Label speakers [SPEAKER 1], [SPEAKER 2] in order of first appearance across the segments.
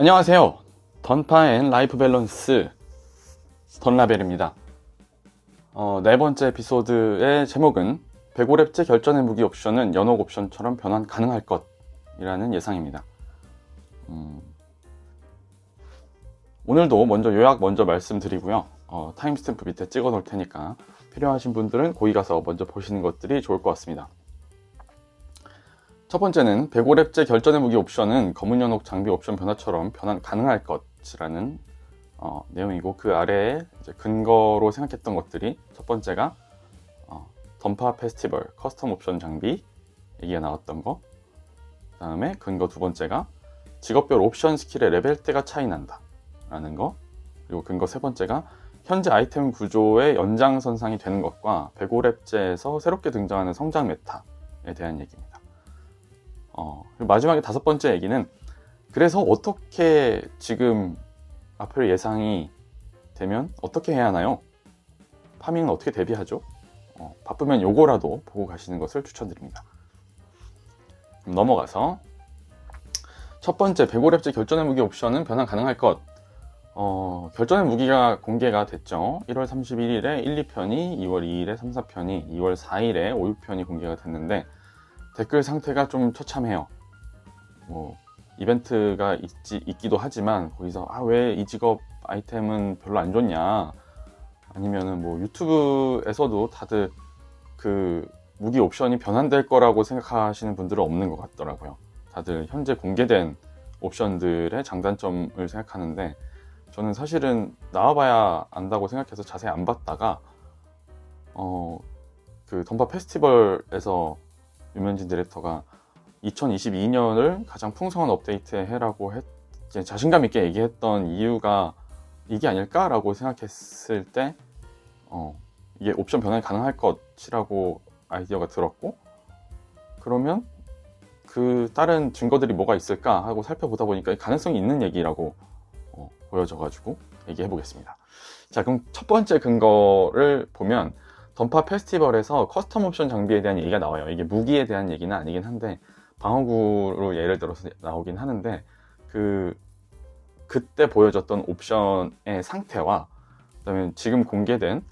[SPEAKER 1] 안녕하세요. 던파 앤 라이프 밸런스 던라벨입니다. 어, 네 번째 에피소드의 제목은 105렙제 결전의 무기 옵션은 연옥 옵션처럼 변환 가능할 것이라는 예상입니다. 음, 오늘도 먼저 요약 먼저 말씀드리고요. 어, 타임스탬프 밑에 찍어 놓을 테니까 필요하신 분들은 거기 가서 먼저 보시는 것들이 좋을 것 같습니다. 첫 번째는 105렙제 결전의 무기 옵션은 검은 연옥 장비 옵션 변화처럼 변환 가능할 것이라는 어, 내용이고 그 아래에 근거로 생각했던 것들이 첫 번째가 어, 던파 페스티벌 커스텀 옵션 장비 얘기가 나왔던 거. 그 다음에 근거 두 번째가 직업별 옵션 스킬의 레벨대가 차이 난다 라는 거. 그리고 근거 세 번째가 현재 아이템 구조의 연장선상이 되는 것과 105렙제에서 새롭게 등장하는 성장 메타에 대한 얘기입니다. 어, 마지막에 다섯 번째 얘기는 그래서 어떻게 지금 앞으로 예상이 되면 어떻게 해야 하나요? 파밍은 어떻게 대비하죠? 어, 바쁘면 요거라도 보고 가시는 것을 추천드립니다. 넘어가서 첫 번째 105렙제 결전의 무기 옵션은 변환 가능할 것. 어, 결전의 무기가 공개가 됐죠. 1월 31일에 1, 2편이, 2월 2일에 3, 4편이, 2월 4일에 5, 6편이 공개가 됐는데 댓글 상태가 좀 처참해요. 뭐 이벤트가 있지, 있기도 하지만 거기서 아 왜 이 직업 아이템은 별로 안 좋냐 아니면은 뭐 유튜브에서도 다들 그 무기 옵션이 변환될 거라고 생각하시는 분들은 없는 것 같더라고요. 다들 현재 공개된 옵션들의 장단점을 생각하는데 저는 사실은 나와봐야 안다고 생각해서 자세히 안 봤다가 어 그 던파 페스티벌에서 유면진 디렉터가 2022년을 가장 풍성한 업데이트 해라고 했, 자신감 있게 얘기했던 이유가 이게 아닐까라고 생각했을 때, 어, 이게 옵션 변환이 가능할 것이라고 아이디어가 들었고, 그러면 그 다른 증거들이 뭐가 있을까 하고 살펴보다 보니까 가능성이 있는 얘기라고 어, 보여져가지고 얘기해 보겠습니다. 자, 그럼 첫 번째 근거를 보면 던파 페스티벌에서 커스텀 옵션 장비에 대한 얘기가 나와요. 이게 무기에 대한 얘기는 아니긴 한데 방어구로 예를 들어서 나오긴 하는데 그 그때 보여줬던 옵션의 상태와 그다음에 지금 공개된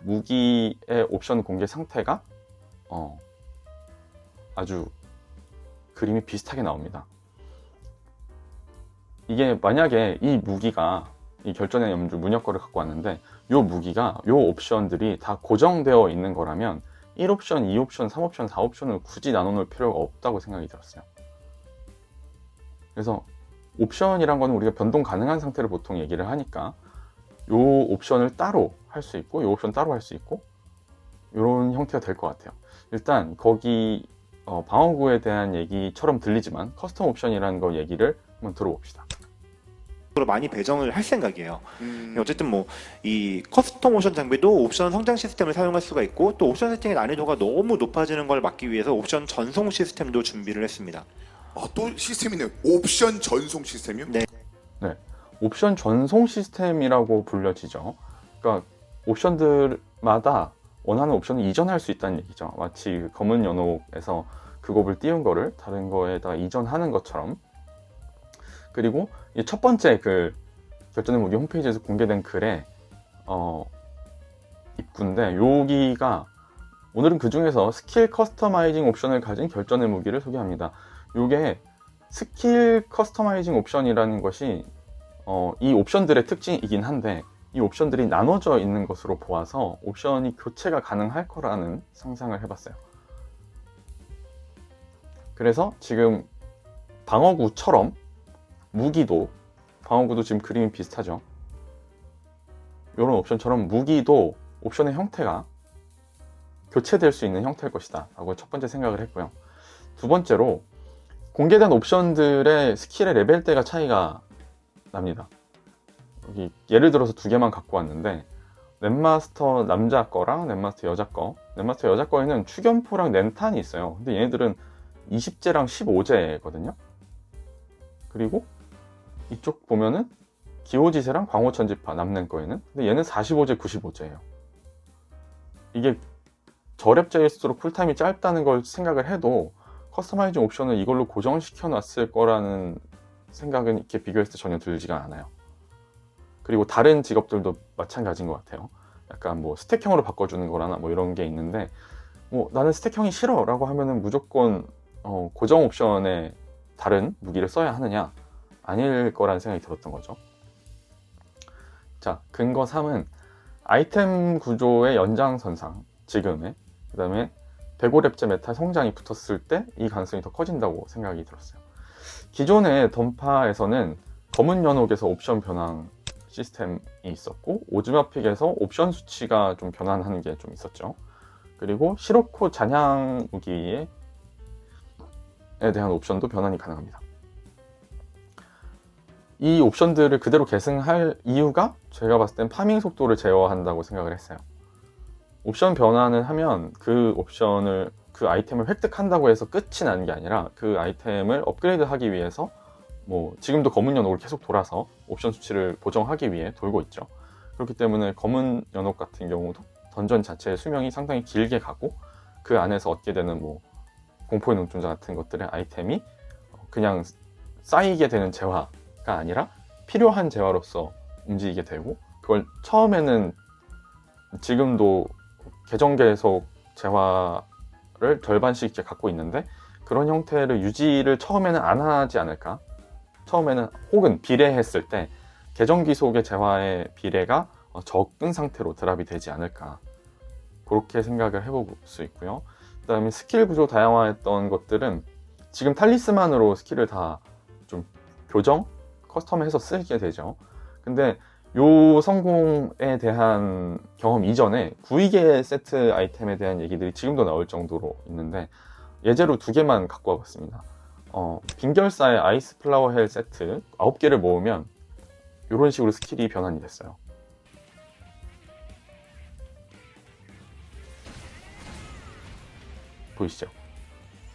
[SPEAKER 1] 무기의 옵션 공개 상태가 어 아주 그림이 비슷하게 나옵니다. 이게 만약에 이 무기가 이 결전의 염주 문혁거를 갖고 왔는데 이 무기가 이 옵션들이 다 고정되어 있는 거라면 1옵션, 2옵션, 3옵션, 4옵션을 굳이 나눠놓을 필요가 없다고 생각이 들었어요. 그래서 옵션이란 거는 우리가 변동 가능한 상태를 보통 얘기를 하니까 이 옵션을 따로 할 수 있고 이 옵션 따로 할 수 있고 이런 형태가 될 것 같아요. 일단 거기 어, 방어구에 대한 얘기처럼 들리지만 커스텀 옵션이라는 거 얘기를 한번 들어봅시다.
[SPEAKER 2] 으로 많이 배정을 할 생각이에요.
[SPEAKER 3] 음,
[SPEAKER 2] 어쨌든 뭐 이 커스텀 옵션 장비도 옵션 성장 시스템을 사용할 수가 있고 또 옵션 세팅의 난이도가 너무 높아지는 걸 막기 위해서 옵션 전송 시스템도 준비를 했습니다.
[SPEAKER 3] 아, 또 시스템이네요. 옵션 전송 시스템이요?
[SPEAKER 2] 네.
[SPEAKER 1] 옵션 전송 시스템이라고 불려지죠. 그러니까 옵션들마다 원하는 옵션을 이전할 수 있다는 얘기죠. 마치 그 검은 연옥에서 그 곱을 띄운 거를 다른 거에다 이전하는 것처럼. 그리고 이 첫 번째 그 결전의 무기 홈페이지에서 공개된 글에 어 입구인데 여기가 오늘은 그 중에서 스킬 커스터마이징 옵션을 가진 결전의 무기를 소개합니다. 이게 스킬 커스터마이징 옵션이라는 것이 어, 이 옵션들의 특징이긴 한데 이 옵션들이 나눠져 있는 것으로 보아서 옵션이 교체가 가능할 거라는 상상을 해봤어요. 그래서 지금 방어구처럼 무기도 방어구도 지금 그림이 비슷하죠. 이런 옵션처럼 무기도 옵션의 형태가 교체될 수 있는 형태일 것이다 라고 첫 번째 생각을 했고요. 두 번째로 공개된 옵션들의 스킬의 레벨대가 차이가 납니다. 여기 예를 들어서 두 개만 갖고 왔는데 넷마스터 남자 거랑 넷마스터 여자 거 넷마스터 여자 거에는 추견포랑 렌탄이 있어요 근데 얘네들은 20제랑 15제거든요 그리고 이쪽 보면은 기호지세랑 광호천지파 남는 거에는 근데 얘는 45제 95제예요 이게 저랩제일수록 쿨타임이 짧다는 걸 생각을 해도 커스터마이징 옵션을 이걸로 고정시켜 놨을 거라는 생각은 이렇게 비교했을 때 전혀 들지가 않아요. 그리고 다른 직업들도 마찬가지인 것 같아요. 약간 뭐 스택형으로 바꿔주는 거라나 뭐 이런 게 있는데 뭐 나는 스택형이 싫어라고 하면은 무조건 어, 고정 옵션에 다른 무기를 써야 하느냐 아닐 거라는 생각이 들었던 거죠. 자 근거 3은 아이템 구조의 연장선상 지금의 그 다음에 베고랩제 메타 성장이 붙었을 때 이 가능성이 더 커진다고 생각이 들었어요. 기존의 던파에서는 검은 연옥에서 옵션 변환 시스템이 있었고 오즈마픽에서 옵션 수치가 좀 변환하는 게 좀 있었죠. 그리고 시로코 잔향 무기에 대한 옵션도 변환이 가능합니다. 이 옵션들을 그대로 계승할 이유가 제가 봤을 땐 파밍 속도를 제어한다고 생각을 했어요. 옵션 변환을 하면 그 옵션을 그 아이템을 획득한다고 해서 끝이 나는 게 아니라 그 아이템을 업그레이드 하기 위해서 뭐 지금도 검은 연옥을 계속 돌아서 옵션 수치를 보정하기 위해 돌고 있죠. 그렇기 때문에 검은 연옥 같은 경우도 던전 자체의 수명이 상당히 길게 가고 그 안에서 얻게 되는 뭐 공포의 눈동자 같은 것들의 아이템이 그냥 쌓이게 되는 재화가 아니라 필요한 재화로서 움직이게 되고 그걸 처음에는 지금도 계정 계속 재화를 절반씩 이렇게 갖고 있는데 그런 형태를 유지를 처음에는 안 하지 않을까? 처음에는 혹은 비례했을 때 계정 기 속의 재화의 비례가 어, 적은 상태로 드랍이 되지 않을까? 그렇게 생각을 해볼 수 있고요. 그 다음에 스킬 구조 다양화했던 것들은 지금 탈리스만으로 스킬을 다 좀 교정, 커스텀해서 쓰게 되죠. 근데 요 성공에 대한 경험 이전에 구이개 세트 아이템에 대한 얘기들이 지금도 나올 정도로 있는데 예제로 두 개만 갖고 와봤습니다. 어, 빈결사의 아이스 플라워 헬 세트 9개를 모으면 이런 식으로 스킬이 변환이 됐어요. 보이시죠?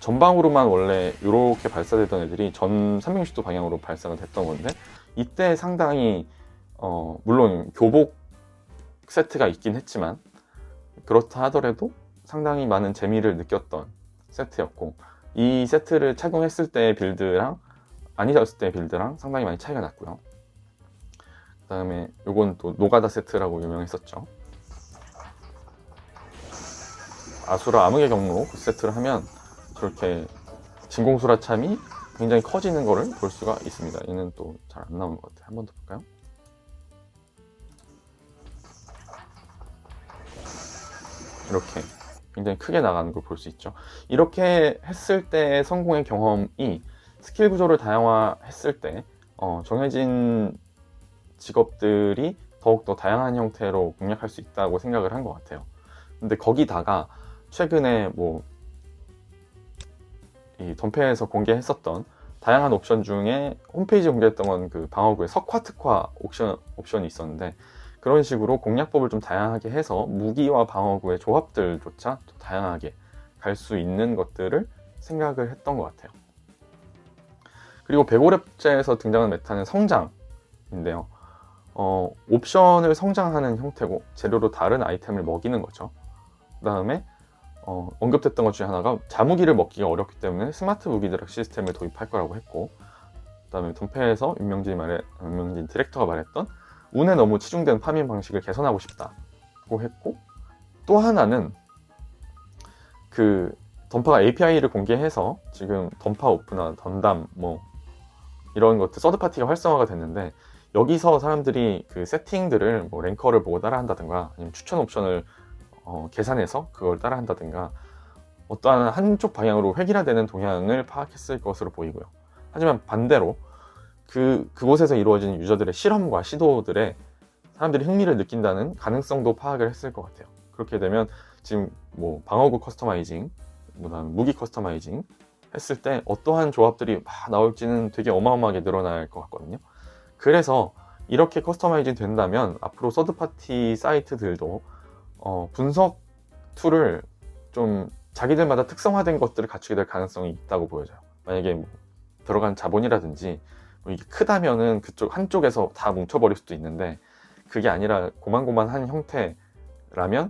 [SPEAKER 1] 전방으로만 원래 이렇게 발사되던 애들이 전 360도 방향으로 발사가 됐던 건데 이때 상당히 어, 물론 교복 세트가 있긴 했지만 그렇다 하더라도 상당히 많은 재미를 느꼈던 세트였고 이 세트를 착용했을 때의 빌드랑 아니었을 때의 빌드랑 상당히 많이 차이가 났고요. 그 다음에 요건 또 노가다 세트라고 유명했었죠. 아수라 암흑의 경로 그 세트를 하면 저렇게 진공수라 참이 굉장히 커지는 거를 볼 수가 있습니다. 얘는 또 잘 안 나오는 것 같아요. 한 번 더 볼까요? 이렇게 굉장히 크게 나가는 걸 볼 수 있죠. 이렇게 했을 때의 성공의 경험이 스킬 구조를 다양화했을 때 어, 정해진 직업들이 더욱더 다양한 형태로 공략할 수 있다고 생각을 한 것 같아요. 근데 거기다가 최근에 뭐 이 덤페에서 공개했었던 다양한 옵션 중에 홈페이지 공개했던 건 그 방어구의 석화 특화 옵션, 옵션이 있었는데 그런 식으로 공략법을 좀 다양하게 해서 무기와 방어구의 조합들조차 또 다양하게 갈 수 있는 것들을 생각을 했던 것 같아요. 그리고 배고랩제에서 등장하는 메타는 성장인데요. 어, 옵션을 성장하는 형태고 재료로 다른 아이템을 먹이는 거죠. 그 다음에 어, 언급됐던 것 중에 하나가 자무기를 먹기가 어렵기 때문에 스마트 무기 드락 시스템을 도입할 거라고 했고 그 다음에 덤페에서 윤명진 말에 윤명진 디렉터가 말했던 운에 너무 치중된 파밍 방식을 개선하고 싶다고 했고 또 하나는 그 던파가 API를 공개해서 지금 던파 오프나 던담 뭐 이런 것들 서드 파티가 활성화가 됐는데 여기서 사람들이 그 세팅들을 뭐 랭커를 보고 따라한다든가 아니면 추천 옵션을 어, 계산해서 그걸 따라한다든가 어떠한 한쪽 방향으로 획일화되는 동향을 파악했을 것으로 보이고요. 하지만 반대로 그 그곳에서 이루어지는 유저들의 실험과 시도들에 사람들이 흥미를 느낀다는 가능성도 파악을 했을 것 같아요. 그렇게 되면 지금 뭐 방어구 커스터마이징, 뭐다음 무기 커스터마이징 했을 때 어떠한 조합들이 막 나올지는 되게 어마어마하게 늘어날 것 같거든요. 그래서 이렇게 커스터마이징 된다면 앞으로 서드파티 사이트들도 어, 분석 툴을 좀 자기들마다 특성화된 것들을 갖추게 될 가능성이 있다고 보여져요. 만약에 뭐 들어간 자본이라든지 뭐 이게 크다면은 그쪽 한쪽에서 다 뭉쳐버릴 수도 있는데 그게 아니라 고만고만한 형태라면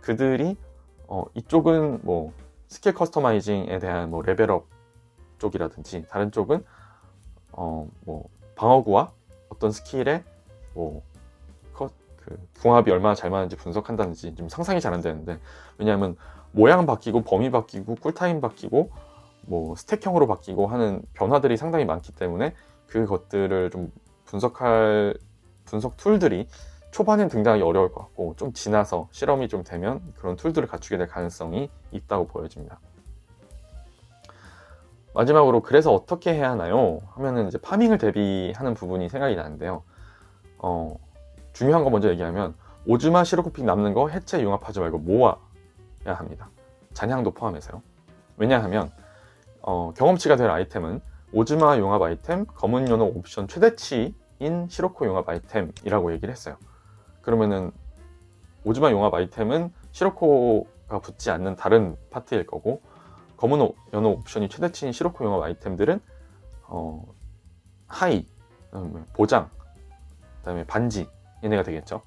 [SPEAKER 1] 그들이 어, 이쪽은 뭐 스킬 커스터마이징에 대한 뭐 레벨업 쪽이라든지 다른 쪽은 어, 뭐 방어구와 어떤 스킬의 뭐 컷, 그 궁합이 얼마나 잘 맞는지 분석한다든지 좀 상상이 잘 안 되는데 왜냐하면 모양 바뀌고 범위 바뀌고 쿨타임 바뀌고 뭐 스택형으로 바뀌고 하는 변화들이 상당히 많기 때문에 그것들을 좀 분석할 분석 툴들이 초반엔 등장하기 어려울 것 같고 좀 지나서 실험이 좀 되면 그런 툴들을 갖추게 될 가능성이 있다고 보여집니다. 마지막으로 그래서 어떻게 해야 하나요? 하면은 이제 파밍을 대비하는 부분이 생각이 나는데요. 어, 중요한 거 먼저 얘기하면 오즈마 시로코픽 남는 거 해체 융합하지 말고 모아야 합니다. 잔향도 포함해서요. 왜냐하면 어, 경험치가 될 아이템은 오즈마 용합 아이템, 검은 연호 옵션 최대치인 시로코 용합 아이템이라고 얘기를 했어요. 그러면은 오즈마 용합 아이템은 시로코가 붙지 않는 다른 파트일 거고 검은 오- 연호 옵션이 최대치인 시로코 용합 아이템들은 어, 하이, 그다음에 보장, 그다음에 반지 얘네가 되겠죠.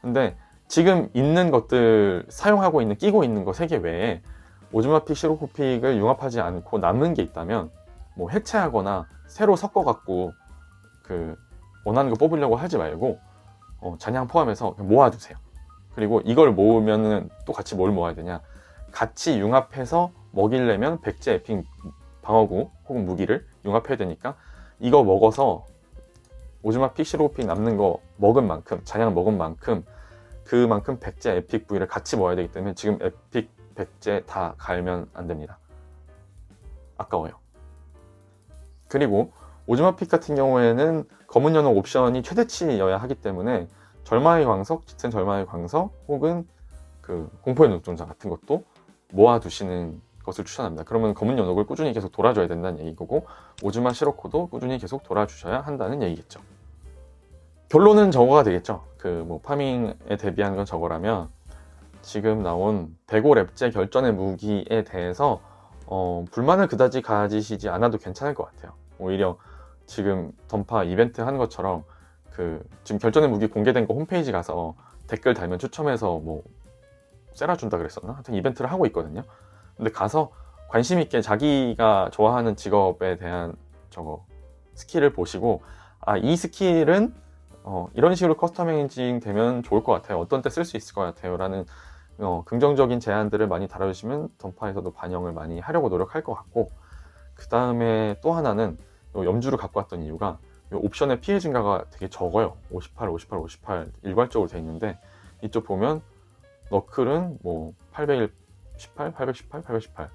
[SPEAKER 1] 근데 지금 있는 것들 사용하고 있는 끼고 있는 거 세 개 외에 오즈마픽 시로코픽을 융합하지 않고 남은 게 있다면 뭐 해체하거나 새로 섞어 갖고 그 원하는 거 뽑으려고 하지 말고 어, 잔향 포함해서 모아두세요. 그리고 이걸 모으면은 또 같이 뭘 모아야 되냐? 같이 융합해서 먹이려면 백제 에픽 방어구 혹은 무기를 융합해야 되니까 이거 먹어서 오즈마 픽 시로 픽 남는 거 먹은 만큼 잔향 먹은 만큼 그만큼 백제 에픽 부위를 같이 모아야 되기 때문에 지금 에픽 백제 다 갈면 안 됩니다. 아까워요. 그리고 오즈마 픽 같은 경우에는 검은 연호 옵션이 최대치여야 하기 때문에 절마의 광석, 짙은 절마의 광석 혹은 그 공포의 눈동자 같은 것도 모아두시는 것을 추천합니다. 그러면 검은 연옥을 꾸준히 계속 돌아줘야 된다는 얘기고 오즈마 시로코도 꾸준히 계속 돌아주셔야 한다는 얘기겠죠. 결론은 저거가 되겠죠. 그 뭐 파밍에 대비한 건 저거라면 지금 나온 대고 랩제 결전의 무기에 대해서 어, 불만을 그다지 가지시지 않아도 괜찮을 것 같아요. 오히려 지금 던파 이벤트 하는 것처럼 그 지금 결전의 무기 공개된 거 홈페이지 가서 댓글 달면 추첨해서 뭐 세라준다 그랬었나? 하여튼 이벤트를 하고 있거든요. 근데 가서 관심 있게 자기가 좋아하는 직업에 대한 저거 스킬을 보시고 아 이 스킬은 어, 이런 식으로 커스터마이징 되면 좋을 것 같아요. 어떤 때 쓸 수 있을 것 같아요. 라는 어, 긍정적인 제안들을 많이 달아주시면 던파에서도 반영을 많이 하려고 노력할 것 같고 그 다음에 또 하나는 요 염주를 갖고 왔던 이유가 요 옵션의 피해 증가가 되게 적어요. 58, 58, 58 일괄적으로 돼 있는데 이쪽 보면 너클은 뭐 818, 818, 818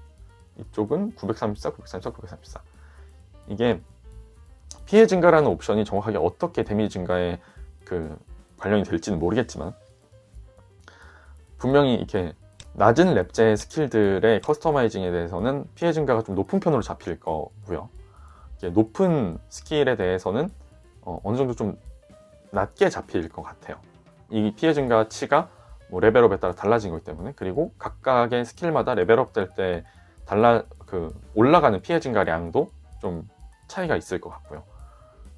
[SPEAKER 1] 이쪽은 934, 934, 934 이게 피해 증가라는 옵션이 정확하게 어떻게 데미지 증가에 그 관련이 될지는 모르겠지만 분명히 이렇게 낮은 랩제 스킬들의 커스터마이징에 대해서는 피해 증가가 좀 높은 편으로 잡힐 거고요. 높은 스킬에 대해서는 어, 어느 정도 좀 낮게 잡힐 것 같아요. 이 피해 증가 치가 뭐 레벨업에 따라 달라진 거기 때문에 그리고 각각의 스킬마다 레벨업 될 때 달라 그 올라가는 피해 증가량도 좀 차이가 있을 것 같고요.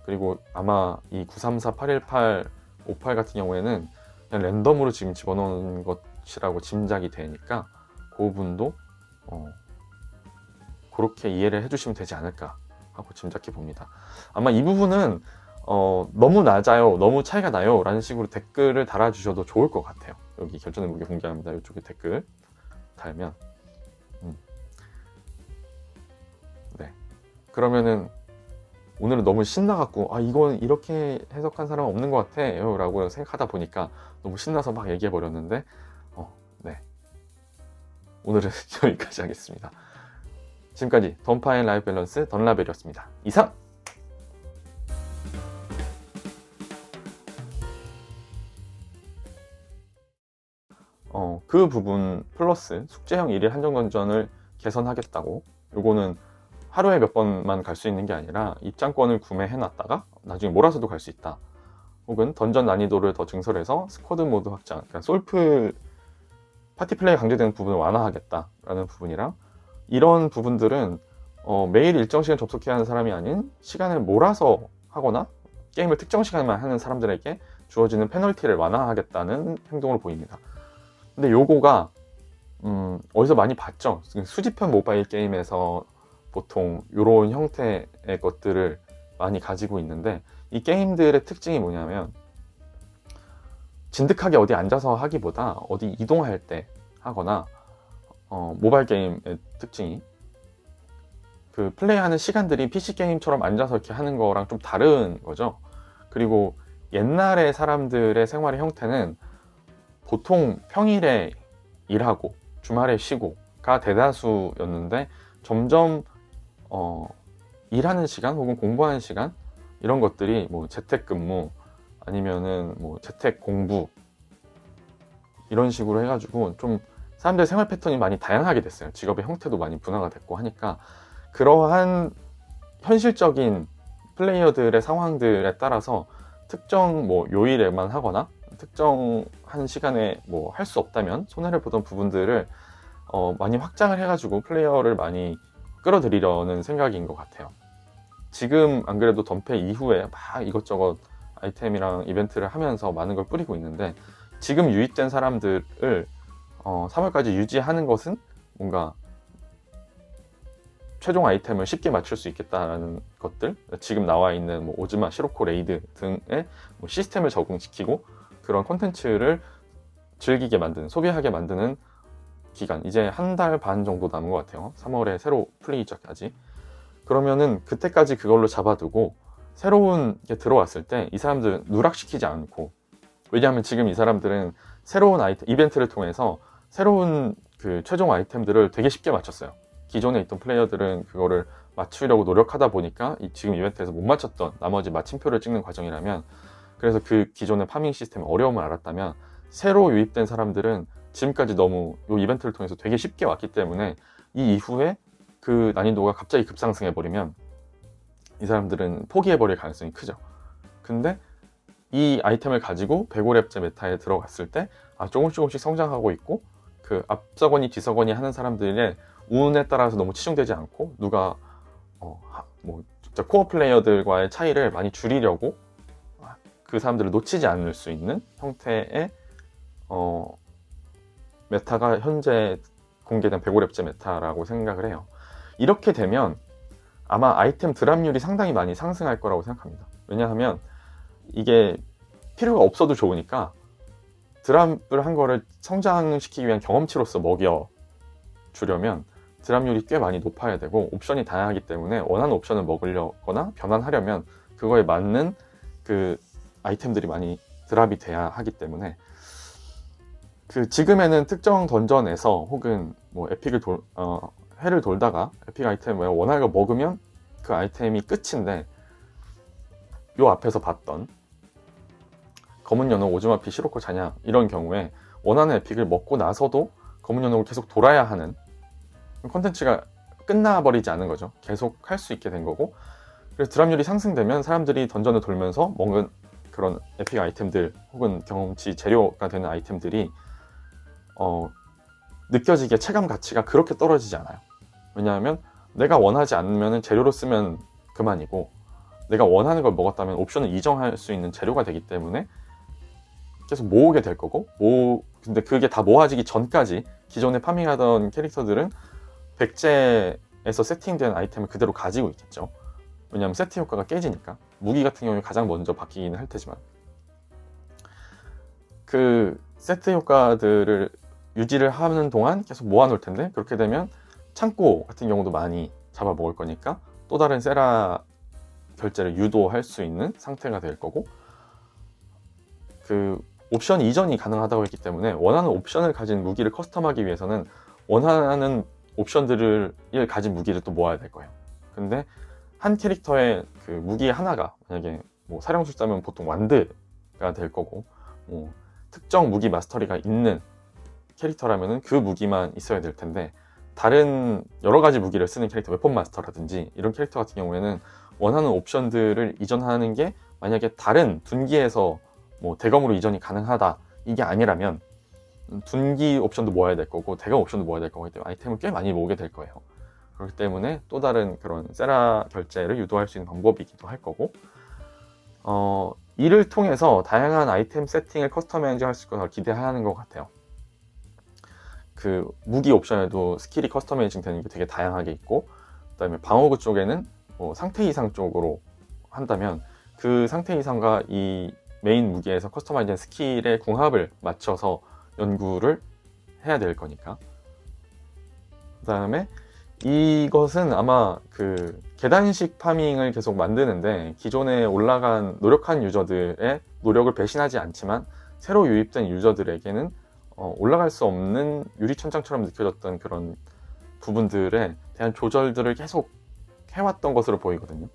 [SPEAKER 1] 그리고 아마 이 934, 818, 58 같은 경우에는 그냥 랜덤으로 지금 집어넣은 것이라고 짐작이 되니까 그 부분도 어, 그렇게 이해를 해주시면 되지 않을까 하고 짐작해 봅니다. 아마 이 부분은 어, 너무 낮아요, 너무 차이가 나요 라는 식으로 댓글을 달아주셔도 좋을 것 같아요. 여기 결전의 무게 공개합니다. 이쪽에 댓글 달면 음. 네 그러면은 오늘은 너무 신나갖고 아 이건 이렇게 해석한 사람은 없는 것 같아요 라고 생각하다 보니까 너무 신나서 막 얘기해 버렸는데 어, 네. 오늘은 여기까지 하겠습니다. 지금까지 던파인 라이프 밸런스 던라벨이었습니다. 이상! 어, 그 부분 플러스 숙제형 일일 한정 건전을 개선하겠다고. 요거는 하루에 몇 번만 갈 수 있는 게 아니라 입장권을 구매해 놨다가 나중에 몰아서도 갈 수 있다. 혹은 던전 난이도를 더 증설해서 스쿼드 모드 확장, 그러니까 솔플 파티 플레이 강제되는 부분을 완화하겠다라는 부분이랑 이런 부분들은 어, 매일 일정 시간 접속해야 하는 사람이 아닌 시간을 몰아서 하거나 게임을 특정 시간만 하는 사람들에게 주어지는 페널티를 완화하겠다는 행동으로 보입니다. 근데 요거가 음, 어디서 많이 봤죠. 수집형 모바일 게임에서 보통 이런 형태의 것들을 많이 가지고 있는데 이 게임들의 특징이 뭐냐면 진득하게 어디 앉아서 하기보다 어디 이동할 때 하거나 어, 모바일 게임의 특징이 그 플레이하는 시간들이 PC 게임처럼 앉아서 이렇게 하는 거랑 좀 다른 거죠. 그리고 옛날의 사람들의 생활의 형태는 보통 평일에 일하고 주말에 쉬고가 대다수였는데 점점 어, 일하는 시간 혹은 공부하는 시간 이런 것들이 뭐 재택근무 아니면은 뭐 재택 공부 이런 식으로 해가지고 좀 사람들의 생활 패턴이 많이 다양하게 됐어요. 직업의 형태도 많이 분화가 됐고 하니까 그러한 현실적인 플레이어들의 상황들에 따라서 특정 뭐 요일에만 하거나 특정한 시간에 뭐 할 수 없다면 손해를 보던 부분들을 어, 많이 확장을 해가지고 플레이어를 많이 끌어들이려는 생각인 것 같아요. 지금 안 그래도 덤페 이후에 막 이것저것 아이템이랑 이벤트를 하면서 많은 걸 뿌리고 있는데 지금 유입된 사람들을 어, 3월까지 유지하는 것은 뭔가 최종 아이템을 쉽게 맞출 수 있겠다라는 것들 지금 나와 있는 뭐 오즈마, 시로코 레이드 등의 뭐 시스템을 적응시키고 그런 콘텐츠를 즐기게 만드는 소비하게 만드는 기간 이제 한 달 반 정도 남은 것 같아요. 3월에 새로 플레이자까지. 그러면은 그때까지 그걸로 잡아두고 새로운 게 들어왔을 때 이 사람들 누락시키지 않고 왜냐하면 지금 이 사람들은 새로운 아이템 이벤트를 통해서 새로운 그 최종 아이템들을 되게 쉽게 맞췄어요. 기존에 있던 플레이어들은 그거를 맞추려고 노력하다 보니까 이 지금 이벤트에서 못 맞췄던 나머지 마침표를 찍는 과정이라면 그래서 그 기존의 파밍 시스템의 어려움을 알았다면 새로 유입된 사람들은 지금까지 너무 이 이벤트를 통해서 되게 쉽게 왔기 때문에 이 이후에 그 난이도가 갑자기 급상승해 버리면 이 사람들은 포기해 버릴 가능성이 크죠. 근데 이 아이템을 가지고 105렙제 메타에 들어갔을 때 아, 조금씩 조금씩 성장하고 있고 그 앞서거니 뒤서거니 하는 사람들의 운에 따라서 너무 치중되지 않고 누가 어, 하- 뭐 진짜 코어 플레이어들과의 차이를 많이 줄이려고 그 사람들을 놓치지 않을 수 있는 형태의 어, 메타가 현재 공개된 105렙제 메타라고 생각을 해요. 이렇게 되면 아마 아이템 드랍률이 상당히 많이 상승할 거라고 생각합니다. 왜냐하면 이게 필요가 없어도 좋으니까 드랍을 한 거를 성장시키기 위한 경험치로서 먹여 주려면 드랍률이 꽤 많이 높아야 되고 옵션이 다양하기 때문에 원하는 옵션을 먹으려거나 변환하려면 그거에 맞는 그 아이템들이 많이 드랍이 돼야 하기 때문에 그 지금에는 특정 던전에서 혹은 뭐 에픽을 돌 어, 해를 돌다가 에픽 아이템을 원하는 걸 먹으면 그 아이템이 끝인데 요 앞에서 봤던 검은 연옥 오즈마피 시로코 자냐 이런 경우에 원하는 에픽을 먹고 나서도 검은 연옥을 계속 돌아야 하는 콘텐츠가 끝나버리지 않은 거죠. 계속 할 수 있게 된 거고 그래서 드랍률이 상승되면 사람들이 던전을 돌면서 먹은 그런 에픽 아이템들 혹은 경험치 재료가 되는 아이템들이 어, 느껴지기에 체감 가치가 그렇게 떨어지지 않아요. 왜냐하면 내가 원하지 않으면 재료로 쓰면 그만이고 내가 원하는 걸 먹었다면 옵션을 이정할 수 있는 재료가 되기 때문에 계속 모으게 될 거고 모 근데 그게 다 모아지기 전까지 기존에 파밍하던 캐릭터들은 백제에서 세팅된 아이템을 그대로 가지고 있겠죠. 왜냐하면 세팅 효과가 깨지니까 무기 같은 경우에 가장 먼저 바뀌기는 할 테지만 그 세트 효과들을 유지를 하는 동안 계속 모아놓을 텐데 그렇게 되면 창고 같은 경우도 많이 잡아먹을 거니까 또 다른 세라 결제를 유도할 수 있는 상태가 될 거고 그 옵션 이전이 가능하다고 했기 때문에 원하는 옵션을 가진 무기를 커스텀하기 위해서는 원하는 옵션들을 가진 무기를 또 모아야 될 거예요. 근데 한 캐릭터의 그 무기 하나가 만약에 뭐 사령술사면 보통 완드가 될 거고 뭐 특정 무기 마스터리가 있는 캐릭터라면은 그 무기만 있어야 될 텐데 다른 여러 가지 무기를 쓰는 캐릭터 웨폰 마스터라든지 이런 캐릭터 같은 경우에는 원하는 옵션들을 이전하는 게 만약에 다른 둔기에서 뭐 대검으로 이전이 가능하다 이게 아니라면 둔기 옵션도 모아야 될 거고 대검 옵션도 모아야 될 거기 때문에 아이템을 꽤 많이 모으게 될 거예요. 그렇기 때문에 또 다른 그런 세라 결제를 유도할 수 있는 방법이기도 할 거고 어, 이를 통해서 다양한 아이템 세팅을 커스터마이징 할수 있을 거라 기대하는 것 같아요. 그 무기 옵션에도 스킬이 커스터마이징 되는 게 되게 다양하게 있고 그다음에 방어구 쪽에는 뭐 상태 이상 쪽으로 한다면 그 상태 이상과 이 메인 무기에서 커스터마이즈된 스킬의 궁합을 맞춰서 연구를 해야 될 거니까. 그 다음에 이것은 아마 그 계단식 파밍을 계속 만드는데 기존에 올라간 노력한 유저들의 노력을 배신하지 않지만 새로 유입된 유저들에게는 어, 올라갈 수 없는 유리천장처럼 느껴졌던 그런 부분들에 대한 조절들을 계속 해왔던 것으로 보이거든요.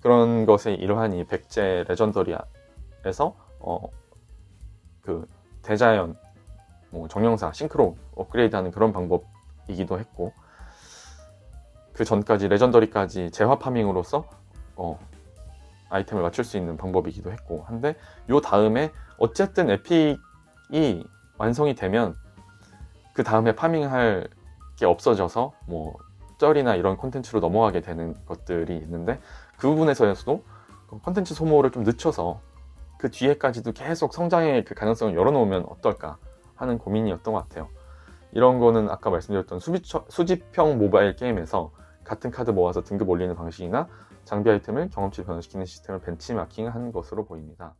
[SPEAKER 1] 그런 것의 일환이 백제 레전더리아에서 어, 그 대자연, 뭐 정령사, 싱크로 업그레이드하는 그런 방법이기도 했고 그 전까지 레전더리까지 재화 파밍으로서 어, 아이템을 맞출 수 있는 방법이기도 했고 한데 요 다음에 어쨌든 에픽이 완성이 되면 그 다음에 파밍할 게 없어져서 뭐 쩔이나 이런 콘텐츠로 넘어가게 되는 것들이 있는데 그 부분에서도 콘텐츠 소모를 좀 늦춰서 그 뒤에까지도 계속 성장의 그 가능성을 열어놓으면 어떨까 하는 고민이었던 것 같아요. 이런 거는 아까 말씀드렸던 수비처- 수집형 모바일 게임에서 같은 카드 모아서 등급 올리는 방식이나 장비 아이템을 경험치 변화시키는 시스템을 벤치마킹한 것으로 보입니다.